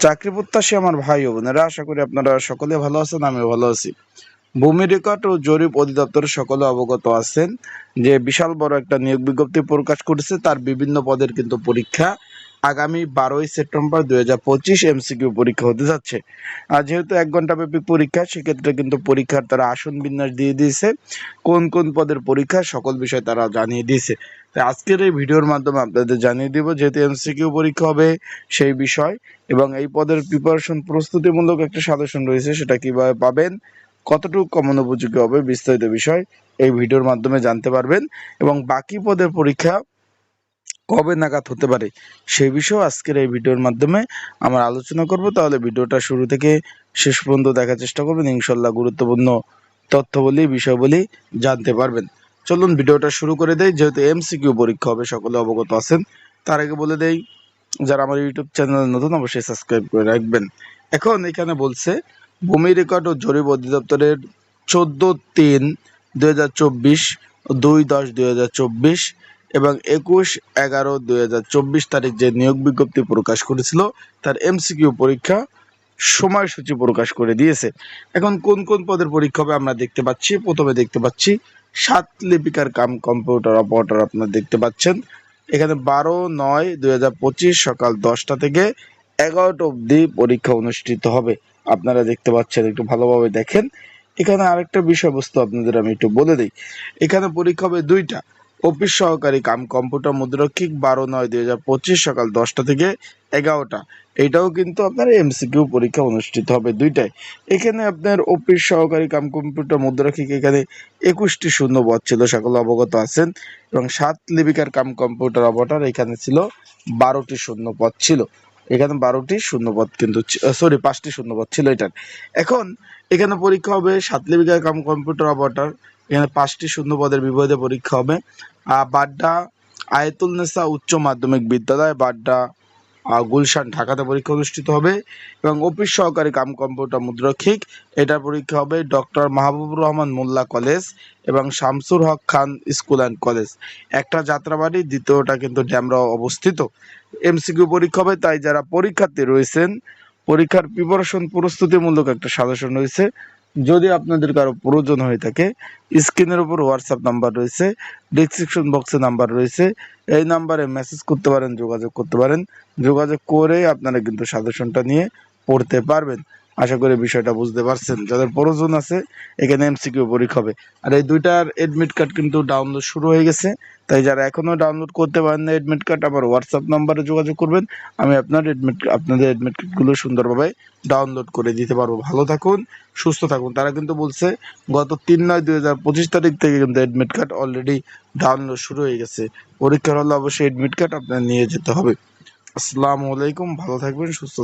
চাকরি প্রত্যাশী আমার ভাই ও বোনেরা, আশা করি আপনারা সকলে ভালো আছেন, আমিও ভালো আছি। ভূমি রেকর্ড ও জরিপ অধিদপ্তরের সকলে অবগত আছেন যে বিশাল বড় একটা নিয়োগ বিজ্ঞপ্তি প্রকাশ করেছে, তার বিভিন্ন পদের কিন্তু পরীক্ষা আগামী বারোই সেপ্টেম্বর দুই হাজার পঁচিশ এমসিকিউ পরীক্ষা হতে যাচ্ছে। আর যেহেতু এক ঘণ্টা ব্যাপী পরীক্ষা, সেক্ষেত্রে কিন্তু পরীক্ষার তারা আসন বিন্যাস দিয়ে দিয়েছে। কোন কোন পদের পরীক্ষা, সকল বিষয় তারা জানিয়ে দিয়েছে। তাই আজকের এই ভিডিওর মাধ্যমে আপনাদের জানিয়ে দিব, যেহেতু এমসিকিউ পরীক্ষা হবে সেই বিষয় এবং এই পদের প্রিপারেশন প্রস্তুতিমূলক একটা সাজেশন রয়েছে, সেটা কীভাবে পাবেন, কতটুকু কমন উপযোগী হবে, বিস্তারিত বিষয় এই ভিডিওর মাধ্যমে জানতে পারবেন। এবং বাকি পদের পরীক্ষা কবে নাগাদ হতে পারে সেই বিষয়ে আজকের এই ভিডিওর মাধ্যমে আমরা আলোচনা করব। তাহলে ভিডিওটা শুরু থেকে শেষ পর্যন্ত দেখার চেষ্টা করবেন। ইনশাল্লাহ গুরুত্বপূর্ণ তথ্যবলী, বিষয়বলী জানতে পারবেন। চলুন ভিডিওটা শুরু করে দেয় যেহেতু এমসিকিউ পরীক্ষা হবে, সকলে অবগত আছেন। তার আগে বলে দেই, যারা আমার ইউটিউব চ্যানেল নতুন, অবশ্যই সাবস্ক্রাইব করে রাখবেন। এখন এখানে বলছে, ভূমি রেকর্ড ও জরিপ অধিদপ্তরের চোদ্দ তিন দুই হাজার চব্বিশ, দুই দশ দুই হাজার চব্বিশ এবং একুশ এগারো দুই তারিখ যে নিয়োগ বিজ্ঞপ্তি প্রকাশ করেছিল, তার এমসিকিউ পরীক্ষা সময়সূচি প্রকাশ করে দিয়েছে। এখন কোন কোন পদের পরীক্ষা হবে আমরা দেখতে পাচ্ছি। প্রথমে দেখতে পাচ্ছি সাত লিপিকার কাম কম্পিউটার অপারেটর আপনারা দেখতে পাচ্ছেন। এখানে বারো নয় দুই সকাল দশটা থেকে এগারোটা অবধি পরীক্ষা অনুষ্ঠিত হবে। আপনারা দেখতে পাচ্ছেন, একটু ভালোভাবে দেখেন। এখানে আরেকটা বিষয়বস্তু আপনাদের আমি একটু বলে দিই। এখানে পরীক্ষা হবে দুইটা। অফিস সহকারী কাম কম্পিউটার মুদ্রক্ষিক বারো নয় দুই হাজার পঁচিশ সকাল দশটা থেকে এগারোটা। এটাও কিন্তু আপনার এমসিকিউ পরীক্ষা অনুষ্ঠিত হবে দুইটাই এখানে আপনার অফিস সহকারী কাম কম্পিউটার মুদ্রাক্ষিক এখানে একুশটি শূন্য পদ ছিল, সকলে অবগত আছেন। এবং সাত লিপিকার কাম কম্পিউটার অবটার এখানে ছিল, বারোটি শূন্য পদ ছিল। এখানে বারোটি শূন্যপদ কিন্তু সরি পাঁচটি শূন্যপদ ছিল এটার। এখন এখানে পরীক্ষা হবে সাত লিপিকার কাম কম্পিউটার অপারেটর এখানে পাঁচটি শূন্যপদের বিপরীতে পরীক্ষা হবে। বাড্ডা আয়তুল নেসা উচ্চ মাধ্যমিক বিদ্যালয়, বাড্ডা গুলশান ঢাকাতে পরীক্ষা অনুষ্ঠিত হবে এবং অফিস সহকারী কাম কম্পিউটার মুদ্রক্ষিক, এটার পরীক্ষা হবে ডক্টর মাহবুবুর রহমান মোল্লা কলেজ এবং Shamsur Haque Khan school and college. একটা যাত্রাবাড়ি, দ্বিতীয়টা কিন্তু ড্যামরা অবস্থিত। এমসিকিউ পরীক্ষা হবে, তাই যারা পরীক্ষার্থী রয়েছেন, পরীক্ষার প্রিপারেশন প্রস্তুতিমূলক একটা সাজেশন রয়েছে। যদি আপনাদের কারও প্রয়োজন হয়ে থাকে, স্ক্রিনের উপর হোয়াটসঅ্যাপ নাম্বার রয়েছে ডিসক্রিপশন বক্সে নাম্বার রয়েছে, এই নাম্বারে মেসেজ করতে পারেন, যোগাযোগ করতে পারেন। যোগাযোগ করে আপনারা কিন্তু সাজেশনটা নিয়ে পড়তে পারবেন। আশা করি বিষয়টা বুঝতে পারছেন। যাদের প্রয়োজন আছে, এখানে এমসিকিউ পরীক্ষা হবে। আর এই দুইটার এডমিট কার্ড কিন্তু ডাউনলোড শুরু হয়ে গেছে। তাই যারা এখনও ডাউনলোড করতে পারেন না এডমিট কার্ড আমার হোয়াটসঅ্যাপ নাম্বারে যোগাযোগ করবেন। আমি আপনার এডমিট আপনাদের এডমিট কার্ডগুলো সুন্দরভাবে ডাউনলোড করে দিতে পারব। ভালো থাকুন, সুস্থ থাকুন। তারা কিন্তু বলছে, গত তিন নয় দুই হাজার পঁচিশ তারিখ থেকে কিন্তু এডমিট কার্ড অলরেডি ডাউনলোড শুরু হয়ে গেছে। পরীক্ষার হলে অবশ্যই এডমিট কার্ড আপনার নিয়ে যেতে হবে। আসসালামু আলাইকুম, ভালো থাকবেন, সুস্থ